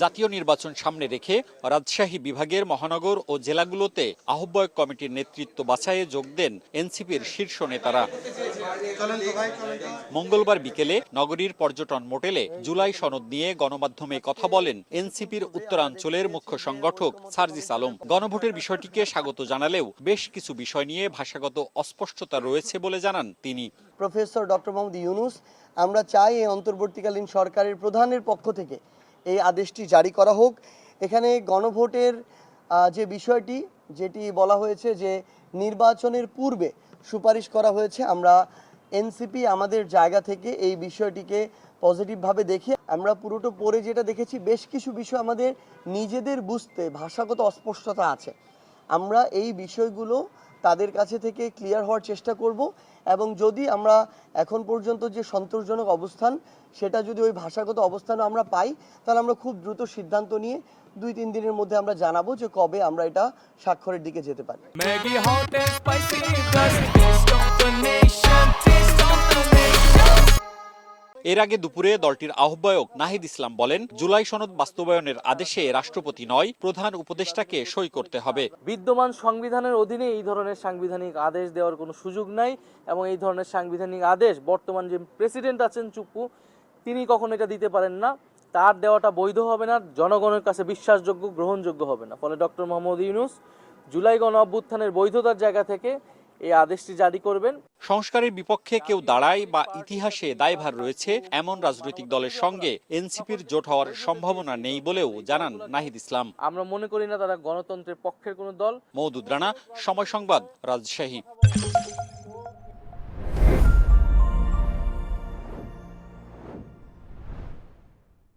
জাতীয় নির্বাচন সামনে রেখে রাজশাহী বিভাগের মহানগর ও জেলাগুলোতে আহ্বায়ক কমিটির নেতৃত্ব বাছাইয়ে যোগ দেন এনসিপির শীর্ষ নেতারা। মঙ্গলবার বিকেলে নগরীর পর্যটন মোটেলে জুলাই সনদ নিয়ে গণমাধ্যমে কথা বলেন এনসিপির উত্তরাঞ্চলের মুখ্য সংগঠক সার্জিস আলম। গণভোটের বিষয়টিকে স্বাগত জানালেও বেশ কিছু বিষয় নিয়ে ভাষাগত অস্পষ্টতা রয়েছে বলে জানান তিনি। প্রফেসর ডক্টর মোহাম্মদ ইউনুস, আমরা চাই এই অন্তর্বর্তীকালীন সরকারের প্রধানের পক্ষ থেকে এই আদেশটি জারি করা হোক। এখানে গণভোটের যে বিষয়টি, যেটি বলা হয়েছে যে নির্বাচনের পূর্বে সুপারিশ করা হয়েছে, আমরা এনসিপি আমাদের জায়গা থেকে এই বিষয়টিকে পজিটিভভাবে দেখে আমরা পুরোটা পড়ে যেটা দেখেছি, বেশ কিছু বিষয় আমাদের নিজেদের বুঝতে ভাষাগত অস্পষ্টতা আছে। আমরা এই বিষয়গুলো তাদের কাছে থেকে ক্লিয়ার হওয়ার চেষ্টা করব এবং যদি আমরা এখন পর্যন্ত যে সন্তোষজনক অবস্থান, সেটা যদি ওই ভাষাগত অবস্থানে আমরা পাই, তাহলে আমরা খুব দ্রুত সিদ্ধান্ত নিয়ে দুই তিন দিনের মধ্যে আমরা জানাব যে কবে আমরা এটা স্বাক্ষরের দিকে যেতে পারি। এর আগে দুপুরে দলটির আহ্বায়ক নাহিদ ইসলাম বলেন, জুলাই সনদ বাস্তবায়নের আদেশে রাষ্ট্রপতি নয়, প্রধান উপদেষ্টাকে সই করতে হবে। বিদ্যমান সংবিধানের অধীনে এই ধরনের সাংবিধানিক আদেশ দেওয়ার কোনো সুযোগ নাই এবং এই ধরনের সাংবিধানিক আদেশ বর্তমান যে প্রেসিডেন্ট আছেন চুপ্পু তিনি কখনো এটা দিতে পারেন না। তার দেওয়াটা বৈধ হবে না, জনগণের কাছে বিশ্বাসযোগ্য, গ্রহণযোগ্য হবে না। ফলে ডক্টর মোহাম্মদ ইউনুস জুলাই গণ অভ্যুত্থানের বৈধতার জায়গা থেকে এই আদেশটি জারি করবেন। সংস্কারের বিপক্ষে কেউ দাঁড়ায় বা ইতিহাসে দায়ভার রয়েছে এমন রাজনৈতিক দলের সঙ্গে এনসিপির জোট হওয়ার সম্ভাবনা নেই বলেও জানান নাহিদ ইসলাম। আমরা মনে করি না তারা গণতন্ত্রের পক্ষের কোনো দল। মৌদুদ রানা সময় সংবাদ রাজশাহী।